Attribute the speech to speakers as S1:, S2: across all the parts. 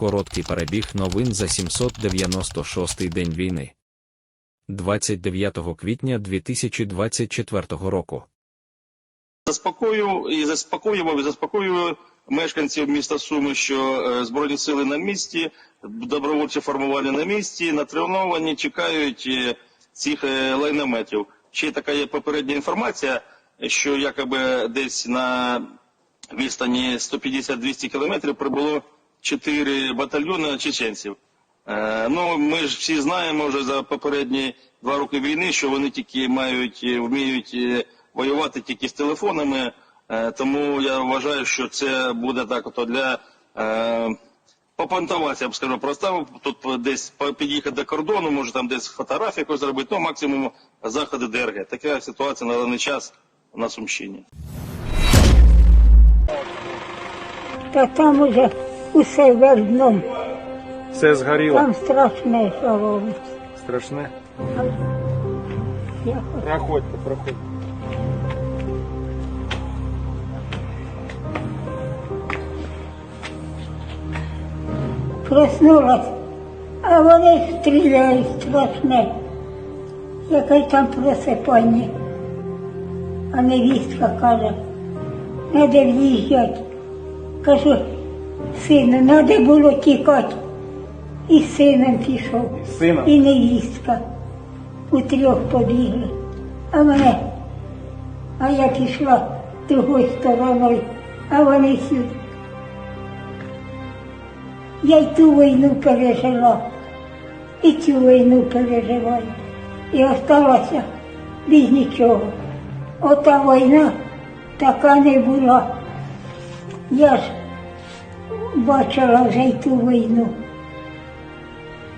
S1: Короткий перебіг новин за 796-й день війни. 29 квітня 2024 року.
S2: Заспокою і заспокоював і заспокоював мешканців міста Суми, що е, збройні сили на місці, добровольчі формування на місці, натреновані, чекають е, цих е, лайнометів. Ще така є попередня інформація, що якоби десь на відстані 150-200 кілометрів прибуло 4 батальйони чеченців. Е, Ну, ми ж всі знаємо вже за попередні два роки війни, що вони тільки мають, е, вміють е, воювати тільки з телефонами. Тому я вважаю, що це буде так ото для попонтуватися, я б скажу, просто тут десь під'їхати до кордону, може там десь фотографію зробити, ну максимум заходи ДРГ. Така ситуація на даний час на Сумщині.
S3: Та там уже усе вердном.
S4: Все згоріло.
S3: Там страшне, що робить.
S4: Страшне.
S3: Я
S4: Проходьте, проходьте.
S3: проснулась, а вони стріляють страшне. Яке там просипання. А невістка каже, треба в'їжджати. Кажу, сину, треба було тікати. І з сином пішов.
S4: З сином?
S3: І невістка. У трьох побігли. А мене, а я пішла другою стороною, а вони сюди. Я й ту війну пережила, і цю війну переживаю. І осталася без нічого. Ота війна така не була. Я ж бачила вже й ту війну.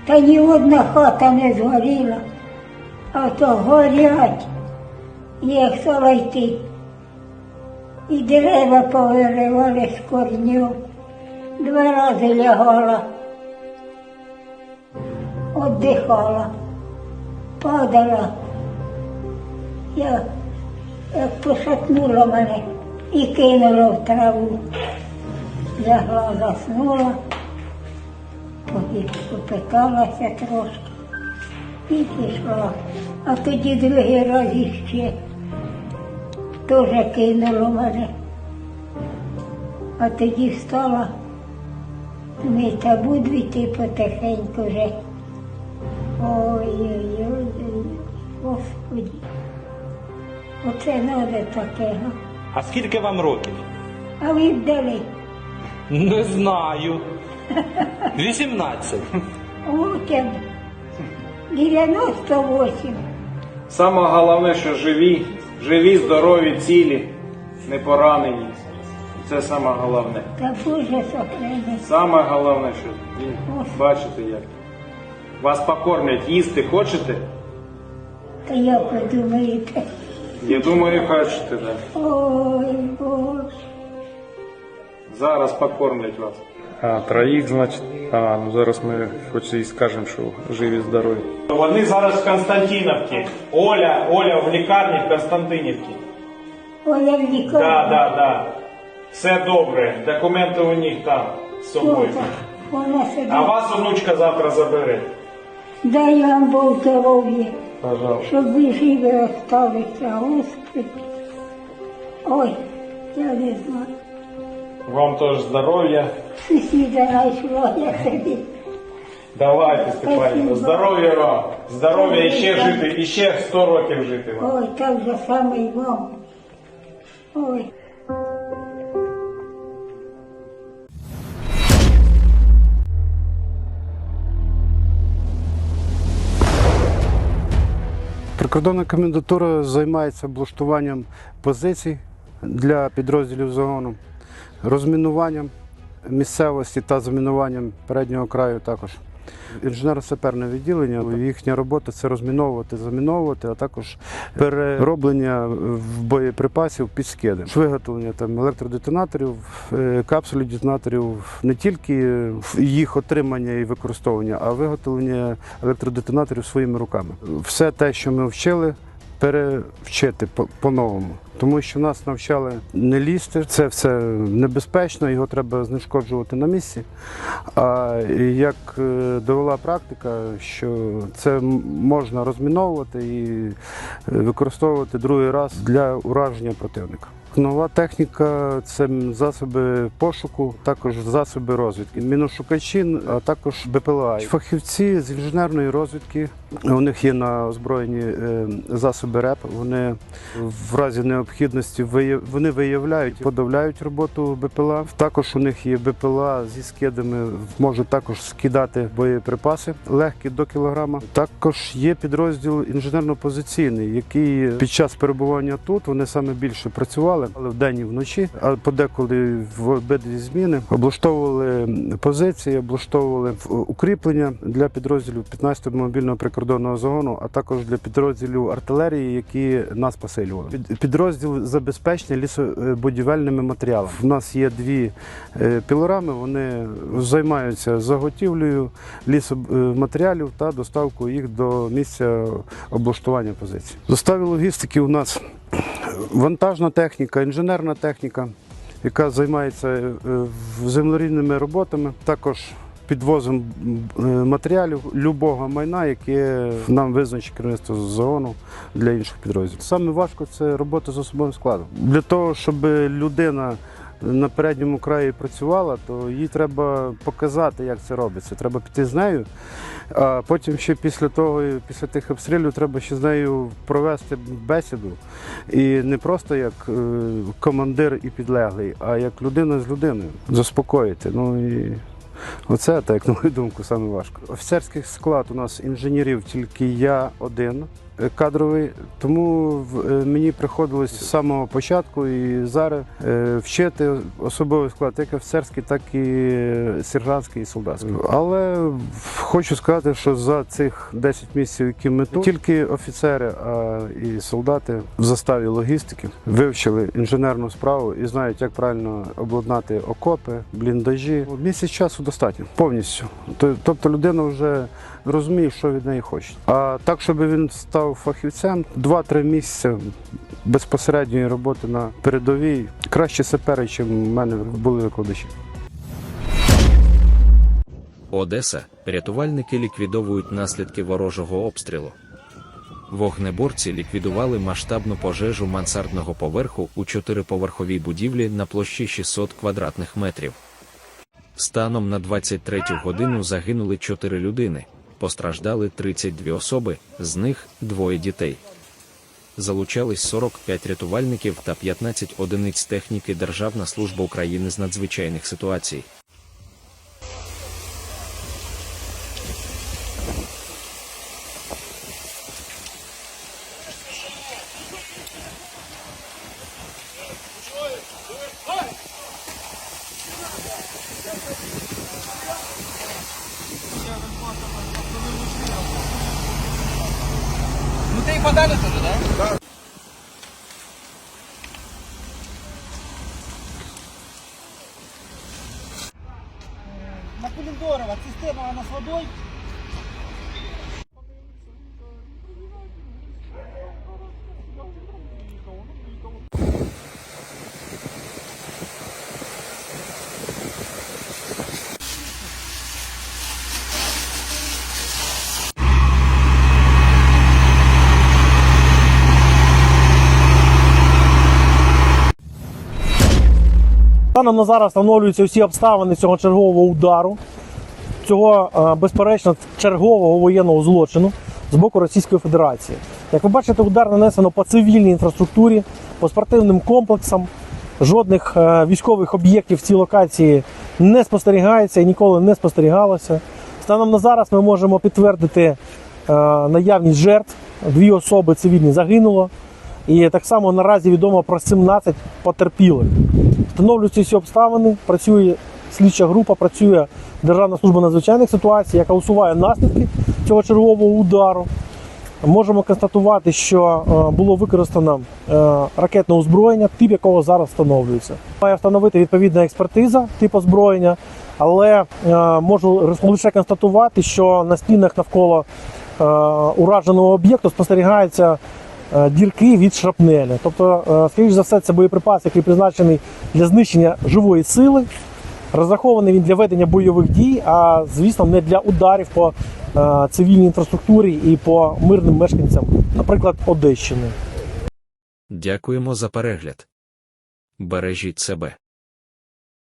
S3: Та ні одна хата не згоріла, а то горять, як стала йти. І дерева повиривали з корню. Два рази лягала, віддихала, падала. Я як пошатнула мене і кинула в траву. Лягла, заснула, попиталася трошки і пішла. А тоді другий раз іще теж кинуло мене. А тоді встала, ми та буду йти потихеньку вже. Ой-ой-ой, Господи. Оце надо таке.
S5: А скільки вам років?
S3: А ви вдали.
S5: Не знаю. 18.
S3: От 98.
S4: Саме головне, що живі, живі, здорові, цілі, не поранені. Це саме головне.
S3: Та Боже сохрани.
S4: Саме головне, що бачите як. Вас покормлять, їсти хочете?
S3: Та як ви думаєте?
S4: Я думаю, хочете, так.
S3: Ой, Боже.
S4: Зараз покормлять вас. А, троїх, значить. А, ну зараз ми хоч і скажемо, що живі, здорові.
S5: Вони зараз в Константинівці. Оля, Оля в лікарні в Константинівці.
S3: Оля в лікарні.
S5: Да, да, да. Все добре. Документи у них там з собою.
S3: Вона сидить.
S5: А вас онучка завтра забере.
S3: Дай вам Бог здоров'я.
S4: Пожалуйста.
S3: щоб ви живі осталися, Господи. Ой, я не знаю.
S5: Вам теж здоров'я.
S3: Знайшла, я.
S5: Давайте, Степанівна. Здоров'я вам. Здоров'я і ще жити, і ще 100 років жити вам.
S3: Ой, так же саме й вам. Ой.
S6: Прикордонна комендатура займається облаштуванням позицій для підрозділів загону, розмінуванням місцевості та замінуванням переднього краю також. Інженерно-саперне відділення, їхня робота це розміновувати, заміновувати, а також перероблення боєприпасів під скиди. Виготовлення там електродетонаторів, е, капсулів детонаторів, не тільки їх отримання і використовування, а виготовлення електродетонаторів своїми руками. Все те, що ми вчили, перевчити по- по-новому. тому що нас навчали не лізти. Це все небезпечно, його треба знешкоджувати на місці. А як е, довела практика, що це можна розміновувати і е, використовувати другий раз для ураження противника. Нова техніка це засоби пошуку, також засоби розвідки, міношукачі, а також БПЛА. Фахівці з інженерної розвідки. У них є на озброєнні е, засоби РЕП. Вони в разі необхідності вони виявляють, подавляють роботу БПЛА. Також у них є БПЛА зі скидами, можуть також скидати боєприпаси легкі до кілограма. Також є підрозділ інженерно-позиційний, який під час перебування тут вони саме більше працювали, але вдень і вночі, а подеколи в обидві зміни облаштовували позиції, облаштовували укріплення для підрозділів 15-го мобільного прикордонного загону, а також для підрозділів артилерії, які нас посилювали. Підрозділ забезпечений лісобудівельними матеріалами. У нас є дві е, пілорами, вони займаються заготівлею лісоматеріалів та доставкою їх до місця облаштування позицій. Доставі логістики у нас вантажна техніка, інженерна техніка, яка займається е, землерідними роботами. Також підвозом е, матеріалів любого майна, яке нам визначить керівництво загону для інших підрозділів. Саме важко це робота з особовим складом. Для того, щоб людина на передньому краї працювала, то їй треба показати, як це робиться. Треба піти з нею. А потім ще після того, після тих обстрілів, треба ще з нею провести бесіду. І не просто як е, командир і підлеглий, а як людина з людиною. Заспокоїти. Ну і оце, так, на мою думку, саме важко. Офіцерський склад у нас інженерів тільки я один. Е, Кадровий, тому е, мені приходилось з самого початку і зараз е, вчити особовий склад, як офіцерський, так і сержантський і солдатський. Але хочу сказати, що за цих 10 місяців, які ми тут, тільки офіцери а і солдати в заставі логістики вивчили інженерну справу і знають, як правильно обладнати окопи, бліндажі. Місяць часу достатньо повністю. Тобто людина вже розуміє, що від неї хочуть. А так, щоб він став фахівцем, 2-3 місяці безпосередньої роботи на передовій краще сапери, ніж в мене були викладачі.
S1: Одеса. Рятувальники ліквідовують наслідки ворожого обстрілу. Вогнеборці ліквідували масштабну пожежу мансардного поверху у чотириповерховій будівлі на площі 600 квадратних метрів. Станом на 23 годину загинули 4 людини, постраждали 32 особи, з них двоє дітей. Залучались 45 рятувальників та 15 одиниць техніки Державна служба України з надзвичайних ситуацій.
S7: 发单子怎么了 Станом на зараз встановлюються всі обставини цього чергового удару, цього е, безперечно чергового воєнного злочину з боку Російської Федерації. Як ви бачите, удар нанесено по цивільній інфраструктурі, по спортивним комплексам. Жодних е, військових об'єктів в цій локації не спостерігається і ніколи не спостерігалося. Станом на зараз ми можемо підтвердити е, наявність жертв. Дві особи цивільні загинуло. І так само наразі відомо про 17 потерпілих. Встановлюються всі обставини, працює слідча група, працює Державна служба надзвичайних ситуацій, яка усуває наслідки цього чергового удару. Можемо констатувати, що е, було використано е, ракетне озброєння, тип якого зараз встановлюється. Має встановити відповідна експертиза тип озброєння, але е, можу лише констатувати, що на стінах навколо ураженого об'єкту спостерігається дірки від шрапнелі. Тобто, е, скоріш за все, це боєприпас, який призначений для знищення живої сили. Розрахований він для ведення бойових дій, а звісно, не для ударів по е, цивільній інфраструктурі і по мирним мешканцям, наприклад, Одещини.
S1: Дякуємо за перегляд. Бережіть себе.